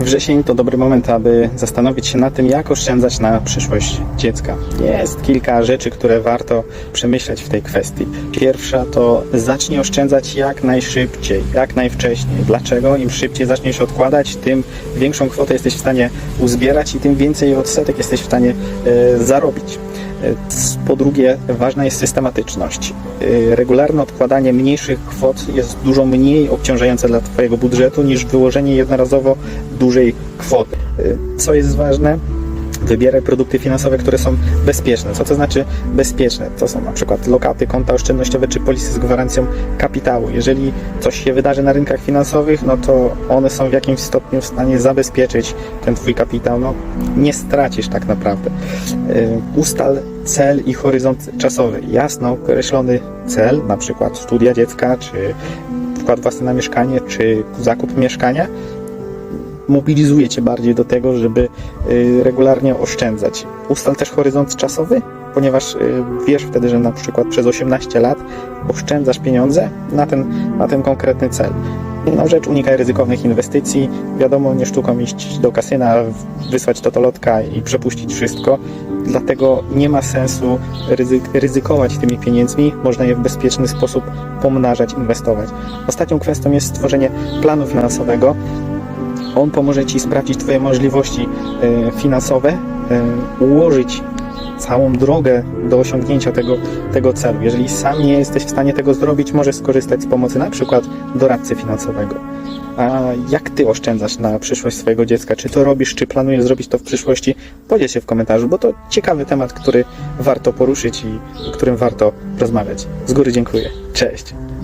Wrzesień to dobry moment, aby zastanowić się nad tym, jak oszczędzać na przyszłość dziecka. Jest kilka rzeczy, które warto przemyśleć w tej kwestii. Pierwsza to zacznij oszczędzać jak najszybciej, jak najwcześniej. Dlaczego? Im szybciej zaczniesz odkładać, tym większą kwotę jesteś w stanie uzbierać i tym więcej odsetek jesteś w stanie e, zarobić. E, Po drugie, ważna jest systematyczność. E, Regularne odkładanie mniejszych kwot jest dużo mniej obciążające dla Twojego budżetu niż wyłożenie jednorazowo dużej kwoty. E, Co jest ważne? Wybieraj produkty finansowe, które są bezpieczne. Co to znaczy bezpieczne? To są na przykład lokaty, konta oszczędnościowe czy polisy z gwarancją kapitału. Jeżeli coś się wydarzy na rynkach finansowych, no to one są w jakimś stopniu w stanie zabezpieczyć ten Twój kapitał. No, nie stracisz tak naprawdę. Ustal cel i horyzont czasowy. Jasno określony cel, na przykład studia dziecka, czy wkład własny na mieszkanie, czy zakup mieszkania, mobilizuje Cię bardziej do tego, żeby y, regularnie oszczędzać. Ustal też horyzont czasowy, ponieważ y, wiesz wtedy, że na przykład przez 18 lat oszczędzasz pieniądze na ten, na ten konkretny cel. Inną rzecz, unikaj ryzykownych inwestycji. Wiadomo, nie sztuką iść do kasyna, wysłać totolotka i przepuścić wszystko. Dlatego nie ma sensu ryzyk, ryzykować tymi pieniędzmi. Można je w bezpieczny sposób pomnażać, inwestować. Ostatnią kwestią jest stworzenie planu finansowego. On pomoże Ci sprawdzić Twoje możliwości e, finansowe, e, ułożyć całą drogę do osiągnięcia tego, tego celu. Jeżeli sam nie jesteś w stanie tego zrobić, możesz skorzystać z pomocy na przykład doradcy finansowego. A jak Ty oszczędzasz na przyszłość swojego dziecka? Czy to robisz, czy planujesz zrobić to w przyszłości? Podziel się w komentarzu, bo to ciekawy temat, który warto poruszyć i o którym warto rozmawiać. Z góry dziękuję. Cześć!